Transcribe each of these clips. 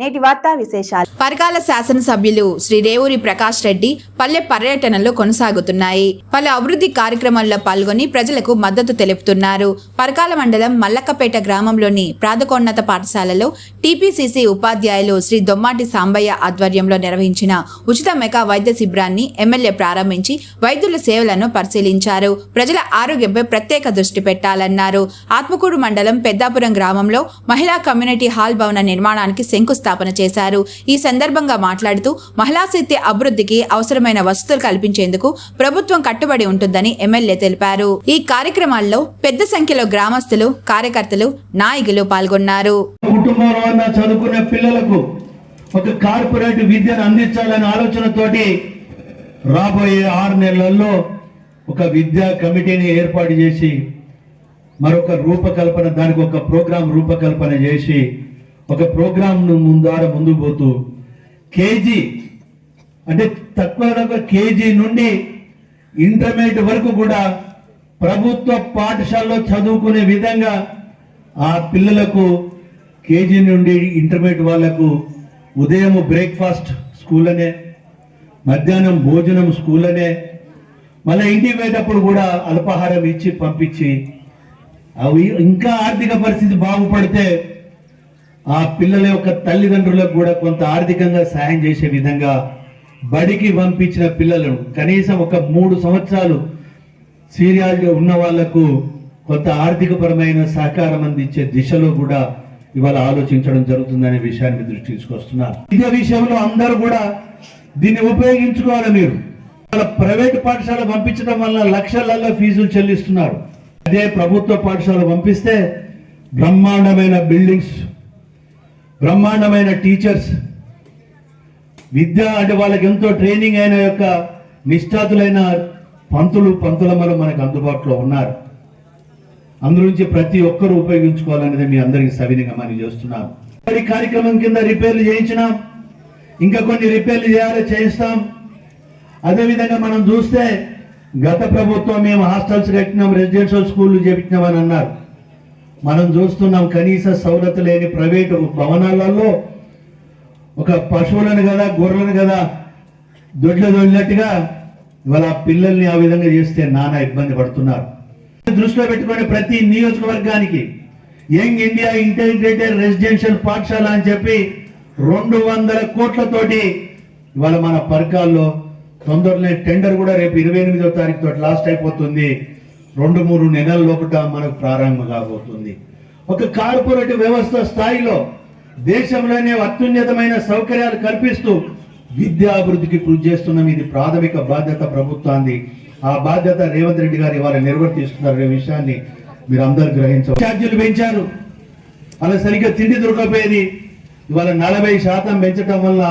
నేటి వార్తా విశేషాలు. పరకాల శాసనసభ్యులు శ్రీ రేవూరి ప్రకాష్ రెడ్డి పల్లె పర్యటనలు కొనసాగుతున్నాయి. పలు అభివృద్ధి కార్యక్రమాల్లో పాల్గొని ప్రజలకు మద్దతు తెలుపుతున్నారు. పరకాల మండలం మల్లక్కపేట గ్రామంలోని ప్రాథకోన్నత పాఠశాలలో టీపీసీసీ ఉపాధ్యాయులు శ్రీ దొమ్మాటి సాంబయ్య ఆధ్వర్యంలో నిర్వహించిన ఉచిత మెగా వైద్య శిబిరాన్ని ఎమ్మెల్యే ప్రారంభించి వైద్యుల సేవలను పరిశీలించారు. ప్రజల ఆరోగ్యంపై ప్రత్యేక దృష్టి పెట్టాలన్నారు. ఆత్మకూరు మండలం పెద్దాపురం గ్రామంలో మహిళా కమ్యూనిటీ హాల్ భవన నిర్మాణానికి శంకుస్థాపన శంకుస్థాపన చేశారు. ఈ సందర్భంగా మాట్లాడుతూ మహిళా శక్తి అభివృద్ధికి అవసరమైన వసతులు కల్పించేందుకు ప్రభుత్వం కట్టుబడి ఉంటుందని ఎమ్మెల్యే తెలిపారు. ఈ కార్యక్రమాల్లో పెద్ద సంఖ్యలో గ్రామస్తులు కార్యకర్తలు నాయకులు పాల్గొన్నారు. కుటుంబంలో పిల్లలకు ఒక కార్పొరేట్ విద్యను అందించాలనే ఆలోచనతోటి రాబోయే ఆరు నెలల్లో ఒక విద్యా కమిటీని ఏర్పాటు చేసి మరొక రూపకల్పన దానికి ఒక ప్రోగ్రాం రూపకల్పన చేసి ఒక ప్రోగ్రాంను ముందార ముందుకు పోతూ కేజీ అంటే తక్కువ కేజీ నుండి ఇంటర్మీడియట్ వరకు కూడా ప్రభుత్వ పాఠశాలలో చదువుకునే విధంగా ఆ పిల్లలకు కేజీ నుండి ఇంటర్మీడియట్ వాళ్ళకు ఉదయం బ్రేక్ఫాస్ట్ స్కూల్ అనే మధ్యాహ్నం భోజనం స్కూల్ అనే మళ్ళీ ఇంటికి పోయేటప్పుడు కూడా అల్పాహారం ఇచ్చి పంపించి అవి ఇంకా ఆర్థిక పరిస్థితి బాగుపడితే ఆ పిల్లల యొక్క తల్లిదండ్రులకు కూడా కొంత ఆర్థికంగా సహాయం చేసే విధంగా బడికి పంపించిన పిల్లలను కనీసం ఒక మూడు సంవత్సరాలు సీరియాల్లో ఉన్న వాళ్ళకు కొంత ఆర్థికపరమైన సహకారం అందించే దిశలో కూడా ఇవాళ ఆలోచించడం జరుగుతుందనే విషయాన్ని దృష్టి తీసుకొస్తున్నారు విద్య విషయంలో అందరూ కూడా దీన్ని ఉపయోగించుకోవాలి మీరు. వాళ్ళ ప్రైవేట్ పాఠశాల పంపించడం వల్ల లక్షలలో ఫీజులు చెల్లిస్తున్నారు. అదే ప్రభుత్వ పాఠశాల పంపిస్తే బ్రహ్మాండమైన బిల్డింగ్స్ బ్రహ్మాండమైన టీచర్స్. విద్య అంటే వాళ్ళకి ఎంతో ట్రైనింగ్ అయిన యొక్క నిష్ఠాతులైన పంతులు పంతులమ్మలు మనకు అందుబాటులో ఉన్నారు. అందులోంచి ప్రతి ఒక్కరూ ఉపయోగించుకోవాలనేది మీ అందరికీ సవినిగా మనం చేస్తున్నాం. మరి కార్యక్రమం కింద రిపేర్లు చేయించినాం. ఇంకా కొన్ని రిపేర్లు చేయాలి చేయిస్తాం. అదేవిధంగా మనం చూస్తే గత ప్రభుత్వం మేము హాస్టల్స్ కట్టినాం రెసిడెన్షియల్ స్కూళ్ళు చేపించినామని అన్నారు. మనం చూస్తున్నాం కనీస సౌలత లేని ప్రైవేటు భవనాలలో ఒక పశువులను కదా గొర్రెలను కదా దొడ్లు దొల్లినట్టుగా ఇవాళ ఆ పిల్లల్ని ఆ విధంగా చేస్తే నానా ఇబ్బంది పడుతున్నారు. దృష్టిలో పెట్టుకొని ప్రతి నియోజకవర్గానికి యంగ్ ఇండియా ఇంటిగ్రేటెడ్ రెసిడెన్షియల్ పాఠశాల అని చెప్పి రెండు వందల కోట్లతోటి ఇవాళ మన పరకాల్లో తొందరలో టెండర్ కూడా రేపు ఇరవై ఎనిమిదో తారీఖు తోటి లాస్ట్ అయిపోతుంది. రెండు మూడు నెలల లోపల మనకు ప్రారంభం కాబోతుంది. ఒక కార్పొరేట్ వ్యవస్థ స్థాయిలో దేశంలోనే అత్యున్నతమైన సౌకర్యాలు కల్పిస్తూ విద్యాభివృద్ధికి కృషి చేస్తున్నాం. ఇది ప్రాథమిక బాధ్యత ప్రభుత్వాన్ని. ఆ బాధ్యత రేవంత్ రెడ్డి గారు ఇవాళ నిర్వర్తిస్తున్నారు విషయాన్ని మీరు అందరు గ్రహించారు ఛార్జీలు పెంచారు. అలా సరిగ్గా తిండి దొరకపోయేది ఇవాళ నలభై శాతం పెంచడం వల్ల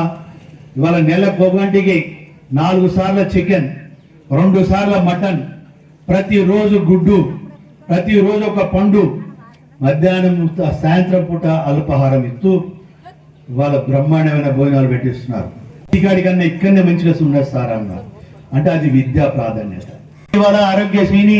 ఇవాళ నెలకు ఒకటికి నాలుగు సార్ల చికెన్ రెండు సార్ల మటన్ ప్రతిరోజు గుడ్డు ప్రతిరోజు ఒక పండు. మధ్యాహ్నం సాయంత్రం పూట అల్పాహారం ఇస్తూ వాళ్ళ బ్రహ్మాండమైన భోజనాలు పెట్టిస్తున్నారు. ఇంటికాడి కన్నా ఇక్కడనే మంచిగా ఉన్నది సార్ అన్నారు అంటే అది విద్యా ప్రాధాన్యత. ఇవాళ ఆరోగ్యశ్రీని